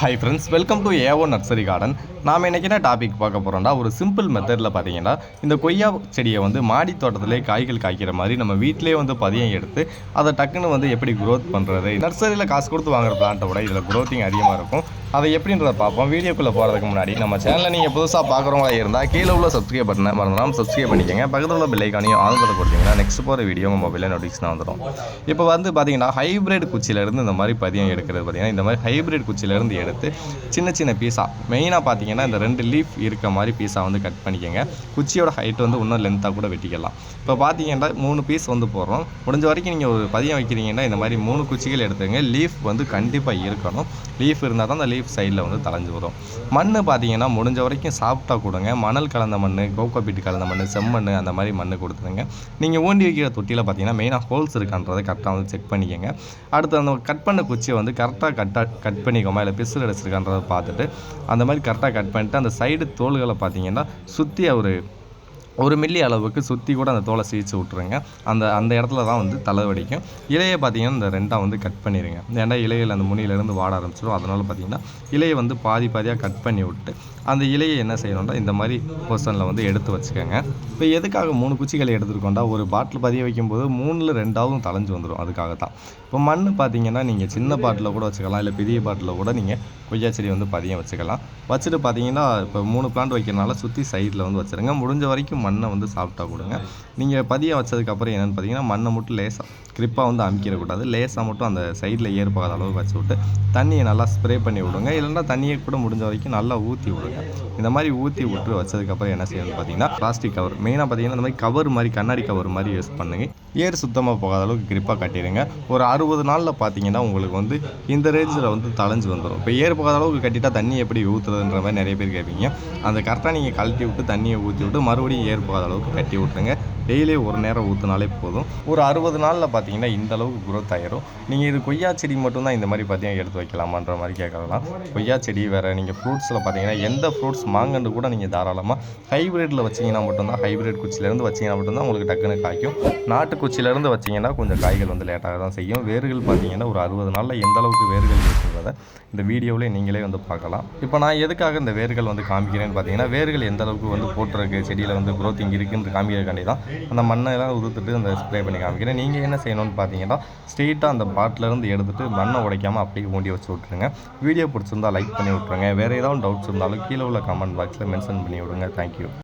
Hi friends welcome to A O nursery garden நாம் இன்றைக்கி என்ன டாபிக் பார்க்க போகிறோம்னா ஒரு சிம்பிள் மெத்தடில் பார்த்தீங்கன்னா இந்த கொய்யா செடியை வந்து மாடி தோட்டத்திலே காய்கள் காய்க்கிற மாதிரி நம்ம வீட்டிலே வந்து பதியம் எடுத்து அதை டக்குன்னு வந்து எப்படி க்ரோத் பண்ணுறது நர்சரியில் காசு கொடுத்து வாங்குற பிளான்ட்டை விட இதில் க்ரோத்திங் அதிகமாக இருக்கும். அதை எப்படின்றத பார்ப்போம். வீடியோக்குள்ளே போகிறதுக்கு முன்னாடி நம்ம சேனலை நீங்கள் புதுசாக பார்க்குறவங்களா இருந்தால் கீழே உள்ள சப்ஸ்கிரைப் பட்டனை மறந்துடாமல் சப்ஸ்கிரைப் பண்ணிக்கங்க. பக்கத்தில் உள்ள பில்லைக்கானையும் ஆன்களை கொடுத்தீங்கன்னா நெக்ஸ்ட் போகிற வீடியோ உங்கள் மொபைலில் நோட்டிஃபிகேஷன் வந்துடும் இப்போ வந்து பார்த்தீங்கன்னா ஹைப்ரிட் குச்சியிலேருந்து இந்த மாதிரி பதியம் எடுக்கிறது பார்த்தீங்கன்னா இந்த மாதிரி ஹைப்ரிட் குச்சியிலேருந்து எடுத்து சின்ன சின்ன பீஸாக மெயினாக பார்த்தீங்கன்னா இந்த ரெண்டு லீஃப் இருக்க மாதிரி பீஸாக வந்து கட் பண்ணிக்கோங்க. குச்சியோட ஹைட் வந்து இன்னும் லென்த்தாக கூட வெட்டிக்கலாம். இப்போ பார்த்தீங்கன்னா மூணு பீஸ் வந்து போடுறோம். முடிஞ்ச வரைக்கும் நீங்கள் ஒரு பதியம் வைக்கிறீங்கன்னா இந்த மாதிரி மூணு குச்சிகள் எடுத்துங்க லீஃப் வந்து கண்டிப்பாக இருக்கணும். லீஃப் இருந்தால் தான் அந்த லீஃப் சைடில் வந்து தலைஞ்சு வரும். மண் பார்த்தீங்கன்னா முடிஞ்ச வரைக்கும் சாஃப்டாக கொடுங்க. மணல் கலந்த மண் கோகோபீட் கலந்த மண் செம்மண் அந்த மாதிரி மண் கொடுத்துருங்க நீங்கள் ஊண்டி வைக்கிற தொட்டியில் பார்த்தீங்கன்னா மெயினாக ஹோல்ஸ் இருக்கான்றதை கரெக்டாக வந்து செக் பண்ணிக்கோங்க. அடுத்து அந்த கட் பண்ண குச்சியை வந்து கரெக்டாக கட்டாக கட் பண்ணிக்கோமா இல்லை பிசில் அடிச்சிருக்கான்றதை பார்த்துட்டு அந்த மாதிரி கரெக்டாக கட் பண்ணிட்டு அந்த சைடு தோள்களை பார்த்தீங்கன்னா சுற்றி ஒரு ஒரு மில்லி அளவுக்கு சுற்றி கூட அந்த தோலை சீச்சு விட்ருங்க அந்த அந்த இடத்துல தான் வந்து தலை வடிக்கும் இலையை பார்த்தீங்கன்னா இந்த ரெண்டாக வந்து கட் பண்ணிடுங்க ஏன்னா இலையில் அந்த முனியிலேருந்து வாட ஆரம்பிச்சிடும். அதனால் பார்த்தீங்கன்னா இலையை வந்து பாதி பாதியாக கட் பண்ணி விட்டு அந்த இலையை என்ன செய்யணும்னா இந்த மாதிரி பொசனில் வந்து எடுத்து வச்சுக்கோங்க. இப்போ எதுக்காக மூணு குச்சிகளை எடுத்துருக்கோண்டா ஒரு பாட்டில் பதிய வைக்கும்போது மூணில் ரெண்டாவதும் தலைஞ்சு வந்துடும். அதுக்காக தான் இப்போ மண் பார்த்தீங்கன்னா நீங்கள் சின்ன பாட்டில் கூட வச்சுக்கலாம். இல்லை பெரிய பாட்டில் கூட நீங்கள் கொய்யா செடி வந்து பதியம் வச்சுக்கலாம். வச்சுட்டு பார்த்தீங்கன்னா இப்போ மூணு பிளான்ட் வைக்கிறனால சுற்றி சைடில் வந்து வச்சுருங்க. முடிஞ்ச வரைக்கும் மண்ணை வந்து சாப்பிட்டா கொடுங்க. நீங்கள் பதிய வச்சதுக்கப்புறம் என்னென்னு பார்த்தீங்கன்னா மண்ணை மட்டும் லேசாக கிரிப்பாக வந்து அமுக்கிடக்கூடாது. லேசாக மட்டும் அந்த சைடில் ஏற்பாத அளவுக்கு வச்சு விட்டு தண்ணியை நல்லா ஸ்ப்ரே பண்ணி விடுங்க. இல்லைன்னா தண்ணியை கூட முடிஞ்ச வரைக்கும் நல்லா ஊற்றி விடுங்க. இந்த மாதிரி ஊற்றி விட்டு வச்சதுக்கப்புறம் என்ன செய்யணும்னு பார்த்தீங்கன்னா பிளாஸ்டிக் கவர் மெயினாக பார்த்தீங்கன்னா இந்த மாதிரி கவர் மாதிரி கண்ணாடி கவர் மாதிரி யூஸ் பண்ணுங்க. ஏர் சுத்தமாக போகாத அளவுக்கு கிரிப்பாக கட்டிடுங்க. ஒரு அறுபது நாளில் பார்த்தீங்கன்னா உங்களுக்கு வந்து இந்த ரேஞ்சில் வந்து தளைஞ்சு வந்துடும் இப்போ ஏர் போகாத அளவுக்கு கட்டிட்டால் தண்ணி எப்படி ஊற்றுறதுன்ற மாதிரி நிறைய பேர் கேட்பீங்க அந்த கரெக்டாக நீங்கள் கழட்டி விட்டு தண்ணியை ஊற்றி விட்டு மறுபடியும் ஏர் போகாத அளவுக்கு கட்டி விட்ருங்க டெய்லி ஒரு நேரம் ஊற்றினாலே போதும். ஒரு அறுபது நாளில் பார்த்தீங்கன்னா இந்த அளவுக்கு ஆயிரும். நீங்கள் இது கொய்யா செடி மட்டும்தான் இந்த மாதிரி பார்த்தீங்கன்னா எடுத்து வைக்கலாமான்ற மாதிரி கேட்கலாம் கொய்யா செடி வேறு நீங்கள் ஃப்ரூட்ஸில் பார்த்தீங்கன்னா எந்த ஃப்ரூட்ஸ் மாங்கன்று கூட நீங்கள் தாராளமாக ஹைப்ரிட்டில் வச்சிங்கன்னா மட்டும்தான் ஹைப்ரிட் குச்சியிலேருந்து வச்சிங்கன்னா மட்டும்தான் உங்களுக்கு டக்குன்னு காய்க்கும். நாட்டு குச்சியிலேருந்து வச்சிங்கன்னா கொஞ்சம் காய்கள் வந்து லேட்டாக தான் செய்யும். வேர்கள் பார்த்தீங்கன்னா ஒரு அறுபது நாளில் எந்த அளவுக்கு வேர்கள் இருக்குங்கிறத இந்த வீடியோவில் நீங்களே வந்து பார்க்கலாம். இப்போ நான் எதுக்காக இந்த வேர்கள் வந்து காமிக்கிறேன்னு பார்த்தீங்கன்னா வேர்கள் எந்த அளவுக்கு வந்து போட்டிருக்கு செடியில் வந்து growth இருக்குன்னு காமிக்கிறக்காண்டி தான் அந்த மண்ணை எல்லாம் உதுத்துட்டு அந்த ஸ்ப்ரே பண்ணி காமிக்கிறேன். நீங்கள் என்ன செய்யணும்னு பார்த்தீங்கன்னா ஸ்ட்ரெயிட்டாக அந்த பாட்டிலேருந்து எடுத்துட்டு மண்ணை உடைக்காமல் அப்படியே ஊண்டி வச்சு விட்ருங்க வீடியோ பிடிச்சிருந்தா லைக் பண்ணி விட்ருங்க வேறு ஏதாவது டவுட்ஸ் இருந்தாலும் கீழே உள்ள கமெண்ட் பாக்ஸில் மென்ஷன் பண்ணி விடுங்க. தேங்க்யூ